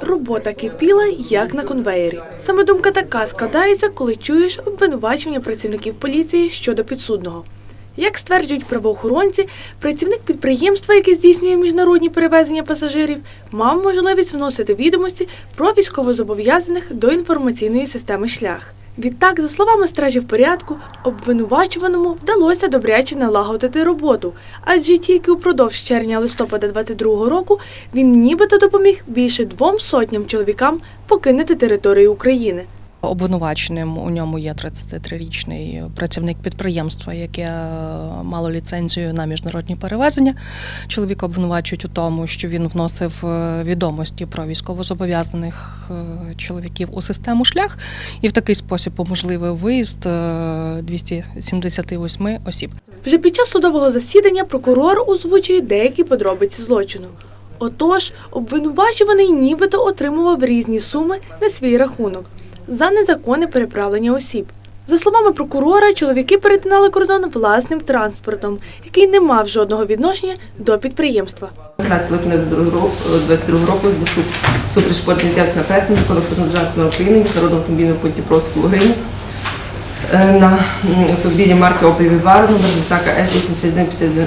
Робота кипіла як на конвеєрі. Саме думка така складається, коли чуєш обвинувачення працівників поліції щодо підсудного. Як стверджують правоохоронці, працівник підприємства, яке здійснює міжнародні перевезення пасажирів, мав можливість вносити відомості про військовозобов'язаних до інформаційної системи шлях. Відтак, за словами стражів порядку, обвинувачуваному вдалося добряче налагодити роботу, адже тільки упродовж червня-листопада 22 року він нібито допоміг більше двом сотням чоловікам покинути територію України. Обвинуваченим у ньому є 33-річний працівник підприємства, яке е, мало ліцензію на міжнародні перевезення. Чоловіка обвинувачують у тому, що він вносив е, відомості про військовозобов'язаних е, чоловіків у систему шлях, і в такий спосіб уможливив виїзд е, 278 осіб. Вже під час судового засідання прокурор озвучує деякі подробиці злочину. Отож, обвинувачуваний нібито отримував різні суми на свій рахунок за незаконне переправлення осіб. За словами прокурора, чоловіки перетинали кордон власним транспортом, який не мав жодного відношення до підприємства. 15 липня 22 року Бушук супершкодний взявся на перетині на України, міжнародного автомобільного пункті просто Лугині. Е, На автомобілі марки Opel Vivaro, номер знака S8151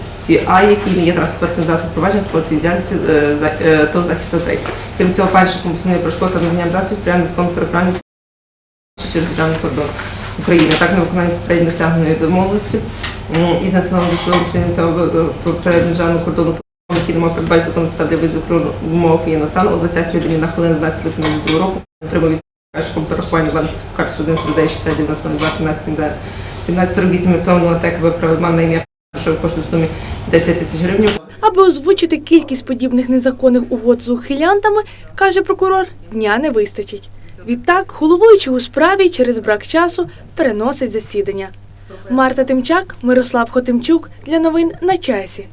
CA, який не є транспортним засобом провадження з ділянці ТОВ захисту 3. Крім цього, паншиком основної перешкоди та наданням засобів прямо незаконно переправлення через державний кордон України. Так, на виконання попередньо досягненої домовленості із національного військового цього державного кордону який не мав передбачити законну підстав для виїзду воєнного стану о 20 годині на хвилину 12 липня року отримав від Кашком перерахування банківську карту 1 49 60 90 02 13 17 48 електронного ТЕК виправив на ім'я що коштує в сумі 10 тисяч гривень. Аби озвучити кількість подібних незаконних угод з ухилянтами, каже прокурор, дня не вистачить. Відтак, головуючий у справі через брак часу переносить засідання. Марта Тимчак, Мирослав Хотимчук для новин на часі.